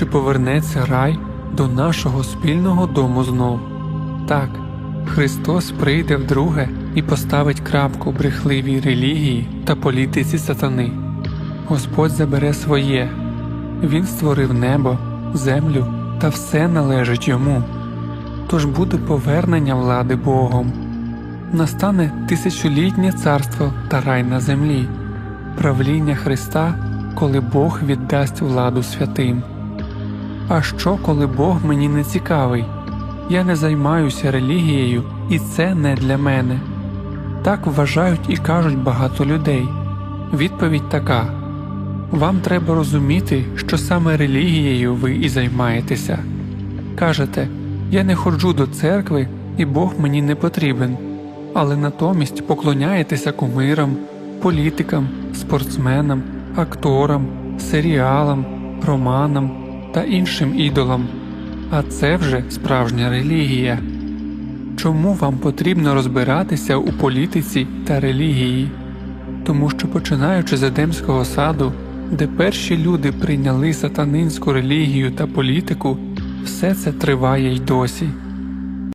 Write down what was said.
чи повернеться рай до нашого спільного дому знов. Так, Христос прийде вдруге і поставить крапку брехливій релігії та політиці сатани. Господь забере своє, Він створив небо, землю та все належить йому. Тож буде повернення влади Богом. Настане тисячолітнє царство та рай на землі, правління Христа, коли Бог віддасть владу святим. А що, коли Бог мені не цікавий? Я не займаюся релігією, і це не для мене. Так вважають і кажуть багато людей. Відповідь така: вам треба розуміти, що саме релігією ви і займаєтеся. Кажете, я не ходжу до церкви, і Бог мені не потрібен, але натомість поклоняєтеся кумирам, політикам, спортсменам, акторам, серіалам, романам та іншим ідолам. А це вже справжня релігія. Чому вам потрібно розбиратися у політиці та релігії? Тому що починаючи з Едемського саду, де перші люди прийняли сатанинську релігію та політику, все це триває й досі.